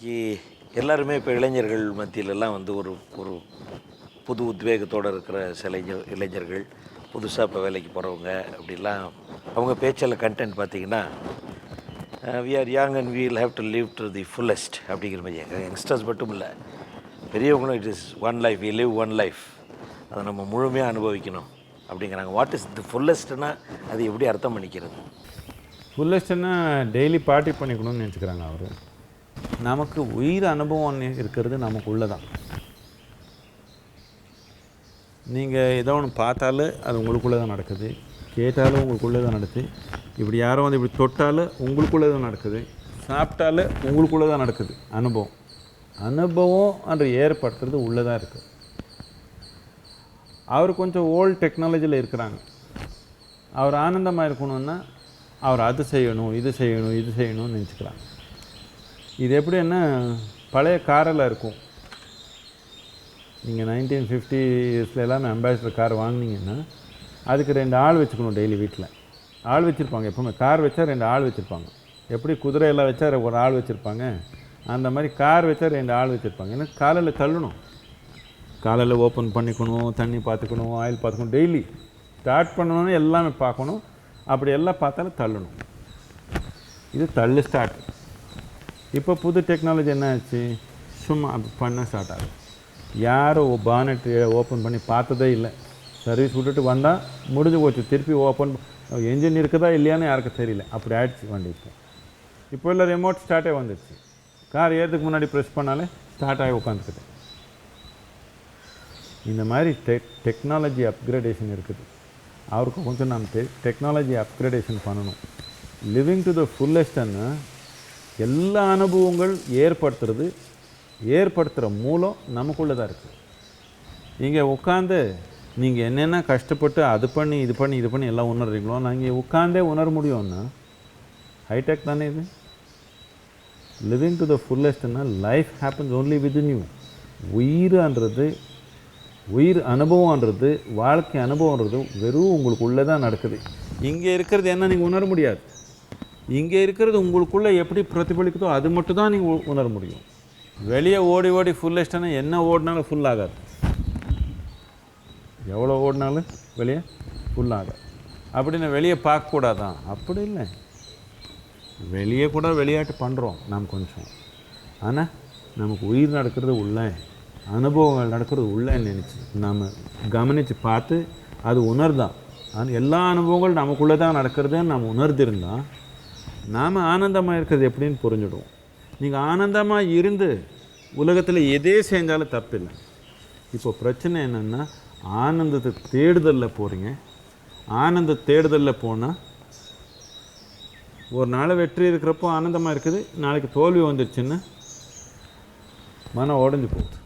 இன்றைக்கி எல்லாருமே இப்போ இளைஞர்கள் மத்தியிலெல்லாம் வந்து ஒரு ஒரு புது உத்வேகத்தோடு இருக்கிற சில இளைஞர்கள் புதுசாக இப்போ வேலைக்கு போகிறவங்க அப்படிலாம் அவங்க பேச்சில் கண்டென்ட் பார்த்தீங்கன்னா we are young and we'll have to live to the fullest அப்படிங்கிற மாதிரி. யங்ஸ்டர்ஸ் மட்டும் இல்லை. பெரியவங்களும் it is one life we live one life அதை நம்ம முழுமையாக அனுபவிக்கணும் அப்படிங்கிறாங்க. வாட் இஸ் தி ஃபுல்லஸ்ட்னா அது எப்படி அர்த்தம் பண்ணிக்கிறது? ஃபுல்லஸ்ட்னா டெய்லி பார்ட்டி பண்ணிக்கணும்னு நினச்சிக்கிறாங்க அவர். நமக்கு உயிர் அனுபவம் இருக்கிறது நமக்குள்ளே தான் நீங்கள் ஏதோ ஒன்று பார்த்தாலும் அது உங்களுக்குள்ளே தான் நடக்குது. கேட்டாலும் உங்களுக்குள்ளே தான் நடக்குது. இப்படி யாரும் வந்து இப்படி தொட்டாலும் உங்களுக்குள்ளே தான் நடக்குது. சாப்பிட்டாலும் உங்களுக்குள்ளே தான் நடக்குது அனுபவம். அனுபவம் அன்று ஏற்படுத்துறது உள்ளே தான் இருக்குது அவர் கொஞ்சம் ஓல்டு டெக்னாலஜியில் இருக்கிறாங்க. அவர் ஆனந்தமாக இருக்கணும்னா அவர் அது செய்யணும் இது செய்யணும் இது செய்யணும்னு நினச்சிக்கிறாங்க. இது எப்படின்னா பழைய காரில் இருக்கும். நீங்கள் நைன்டீன் ஃபிஃப்டி எல்லாமே அம்பாசிடர் கார் வாங்கினீங்கன்னா அதுக்கு ரெண்டு ஆள் வச்சுக்கணும் டெய்லி வீட்டில் ஆள் வச்சுருப்பாங்க எப்பவுமே. கார் வச்சா ரெண்டு ஆள் வச்சுருப்பாங்க. எப்படி குதிரையெல்லாம் வச்சா ஒரு ஆள் வச்சுருப்பாங்க? அந்த மாதிரி கார் வச்சா ரெண்டு ஆள் வச்சுருப்பாங்க. ஏன்னா காலையில் தள்ளணும். காலையில் ஓப்பன் பண்ணிக்கணும் தண்ணி பார்த்துக்கணும் ஆயில் பார்த்துக்கணும் டெய்லி ஸ்டார்ட் பண்ணணும்னு எல்லாமே பார்க்கணும் அப்படி எல்லாம் பார்த்தாலும் தள்ளணும். இது தள்ளு ஸ்டார்ட் இப்போ புது டெக்னாலஜி என்ன ஆச்சு? சும்மா அப்படி பண்ண ஸ்டார்ட் ஆகுது. யாரும் பானட் ஓப்பன் பண்ணி பார்த்ததே இல்லை. சர்வீஸ் விட்டுட்டு வந்தால் முடிஞ்சு போச்சு. திருப்பி ஓப்பன் என்ஜின் இருக்குதா இல்லையான்னு யாருக்கும் தெரியல. அப்படி ஆயிடுச்சு வண்டி இப்போ. இப்போ இல்லை ரிமோட் ஸ்டார்ட்டே வந்துடுச்சு கார் ஏறதுக்கு முன்னாடி ப்ரெஸ் பண்ணாலே ஸ்டார்ட் ஆகி உட்காந்துக்கிட்டு இந்த மாதிரி டெக் டெக்னாலஜி அப்கிரேடேஷன் இருக்குது. அவருக்கு கொஞ்சம் நாம் டெ டெக்னாலஜி அப்கிரேடேஷன் பண்ணணும். லிவிங் டு த ஃபுல்லஸ்ட்னா எல்லா அனுபவங்கள் ஏற்படுத்துறது ஏற்படுத்துகிற மூலம் நமக்குள்ளே தான் இருக்குது இங்கே உட்காந்து நீங்கள் என்னென்ன கஷ்டப்பட்டு அது பண்ணி இது பண்ணி இது பண்ணி எல்லாம் உணர்றீங்களோ நாங்கள் உட்காந்தே உணர முடியும்னா ஹைடெக் தானே இது? Living to the ஃபுல்லஸ்ட்னா life happens only with you. உயிர்ன்றது உயிர் அனுபவம்ன்றது வாழ்க்கை அனுபவம்ன்றது வெறும் உங்களுக்குள்ளே தான் நடக்குது. இங்கே இருக்கிறது என்ன நீங்கள் உணர முடியாது. இங்கே இருக்கிறது உங்களுக்குள்ளே எப்படி பிரதிபலிக்குதோ அது மட்டும் தான் நீங்கள் உணர முடியும். வெளியே ஓடி ஓடி ஃபுல் அடிச்சிட்டனா என்ன ஓடினாலும் ஃபுல் ஆகாது. எவ்வளோ ஓடினாலும் வெளியே ஃபுல் ஆகாது. அப்படின்னு வெளியே பார்க்கக்கூடாதான். அப்படி இல்லை. வெளியே கூட விளையாட்டு பண்ணுறோம் நாம் கொஞ்சம். ஆனால் நமக்கு உயிர் நடக்கிறது உள்ளே அனுபவங்கள் நடக்கிறது உள்ளே நினச்சி நாம் கவனித்து பார்த்து அது உணர்தான் ஆனால் எல்லா அனுபவங்களும் நமக்குள்ளே தான் நடக்கிறதுன்னு நாம் உணர்ந்திருந்தால் நாம் ஆனந்தமாக இருக்கிறது எப்படின்னு புரிஞ்சுடுவோம். நீங்கள் ஆனந்தமாக இருந்து உலகத்தில் எதே செஞ்சாலும் தப்பில்லை. இப்போ பிரச்சனை என்னென்னா ஆனந்தத்தை தேடுதலில் போகிறீங்க ஆனந்த தேடுதலில் போனால் ஒரு நாள் வெற்றி இருக்கிறப்போ ஆனந்தமாக இருக்குது நாளைக்கு தோல்வி வந்துடுச்சுன்னு மனம் உடஞ்சி போகுது.